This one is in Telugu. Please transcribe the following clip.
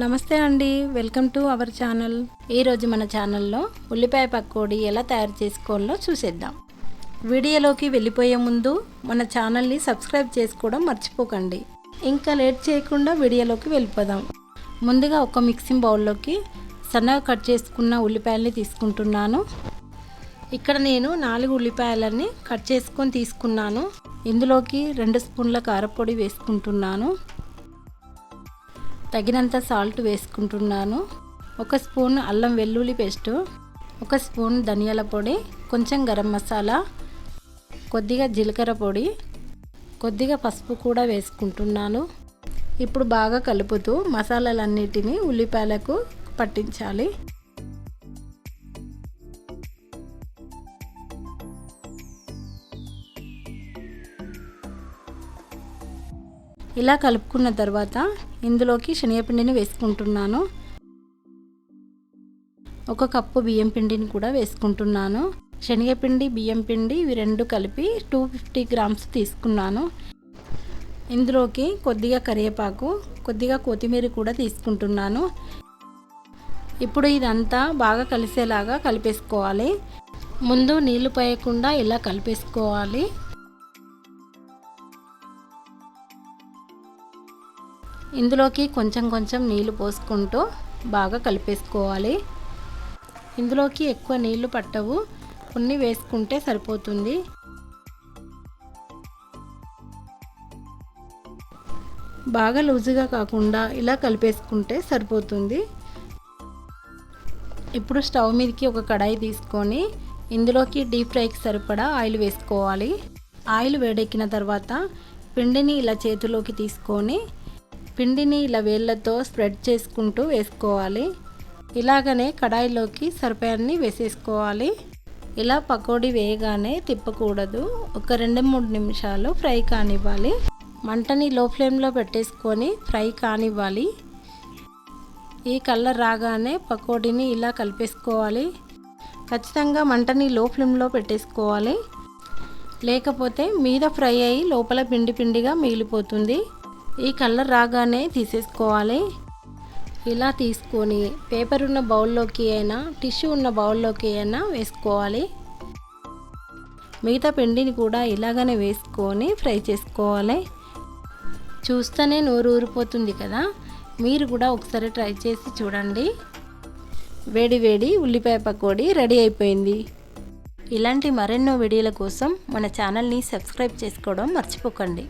నమస్తే అండి. Welcome to our channel. ఈరోజు మన ఛానల్లో ఉల్లిపాయ పకోడీ ఎలా తయారు చేసుకోవాలో చూసేద్దాం. వీడియోలోకి వెళ్ళిపోయే ముందు మన ఛానల్ని సబ్స్క్రైబ్ చేసుకోవడం మర్చిపోకండి. ఇంకా లేట్ చేయకుండా వీడియోలోకి వెళ్ళిపోదాం. ముందుగా ఒక మిక్సింగ్ బౌల్లోకి సన్నగా కట్ చేసుకున్న ఉల్లిపాయల్ని తీసుకుంటున్నాను. ఇక్కడ నేను నాలుగు ఉల్లిపాయలని కట్ చేసుకొని తీసుకున్నాను. ఇందులోకి రెండు స్పూన్ల కారపొడి వేసుకుంటున్నాను. తగినంత సాల్ట్ వేసుకుంటున్నాను. ఒక స్పూన్ అల్లం వెల్లుల్లి పేస్ట్ ఒక స్పూన్ ధనియాల పొడి కొంచెం గరం మసాలా కొద్దిగా జీలకర్ర పొడి కొద్దిగా పసుపు కూడా వేసుకుంటున్నాను. ఇప్పుడు బాగా కలుపుతూ మసాలాలన్నిటినీ ఉల్లిపాయలకు పట్టించాలి. ఇలా కలుపుకున్న తర్వాత ఇందులోకి శనగపిండిని వేసుకుంటున్నాను. ఒక కప్పు బియ్యం పిండిని కూడా వేసుకుంటున్నాను. శనగపిండి బియ్యం పిండి ఇవి రెండు కలిపి టూ ఫిఫ్టీ గ్రామ్స్ తీసుకున్నాను. ఇందులోకి కొద్దిగా కరివేపాకు కొద్దిగా కొత్తిమీర కూడా తీసుకుంటున్నాను. ఇప్పుడు ఇదంతా బాగా కలిసేలాగా కలిపేసుకోవాలి. ముందు నీళ్ళు పోయకుండా ఇలా కలిపేసుకోవాలి. ఇందులోకి కొంచెం కొంచెం నీళ్ళు పోసుకుంటూ బాగా కలిపేసుకోవాలి. ఇందులోకి ఎక్కువ నీళ్ళు పట్టవు. కొన్ని వేసుకుంటే సరిపోతుంది. బాగా లూజుగా కాకుండా ఇలా కలిపేసుకుంటే సరిపోతుంది. ఇప్పుడు స్టవ్ మీదకి ఒక కడాయి తీసుకొని ఇందులోకి డీప్ ఫ్రైకి సరిపడా ఆయిల్ వేసుకోవాలి. ఆయిల్ వేడెక్కిన తర్వాత పిండిని ఇలా చేతిలోకి తీసుకొని పిండిని ఇలా వేళ్ళతో స్ప్రెడ్ చేసుకుంటూ వేసుకోవాలి. ఇలాగనే కడాయిలోకి సరిపోయాన్ని వేసేసుకోవాలి. ఇలా పకోడీ వేయగానే తిప్పకూడదు. ఒక రెండు మూడు నిమిషాలు ఫ్రై కానివ్వాలి. మంటని లో ఫ్లేమ్లో పెట్టేసుకొని ఫ్రై కానివ్వాలి. ఈ కలర్ రాగానే పకోడీని ఇలా కలిపేసుకోవాలి. ఖచ్చితంగా మంటని లో ఫ్లేమ్లో పెట్టేసుకోవాలి. లేకపోతే మీద ఫ్రై అయ్యి లోపల పిండి పిండిగా మిగిలిపోతుంది. ఈ కలర్ రాగానే తీసేసుకోవాలి. ఇలా తీసుకొని పేపర్ ఉన్న బౌల్లోకి అయినా టిష్యూ ఉన్న బౌల్లోకి అయినా వేసుకోవాలి. మిగతా పిండిని కూడా ఇలాగనే వేసుకొని ఫ్రై చేసుకోవాలి. చూస్తేనే నోరు ఊరిపోతుంది కదా. మీరు కూడా ఒకసారి ట్రై చేసి చూడండి. వేడి వేడి ఉల్లిపాయ పకోడీ రెడీ అయిపోయింది. ఇలాంటి మరెన్నో వీడియోల కోసం మన ఛానల్ని సబ్స్క్రైబ్ చేసుకోవడం మర్చిపోకండి.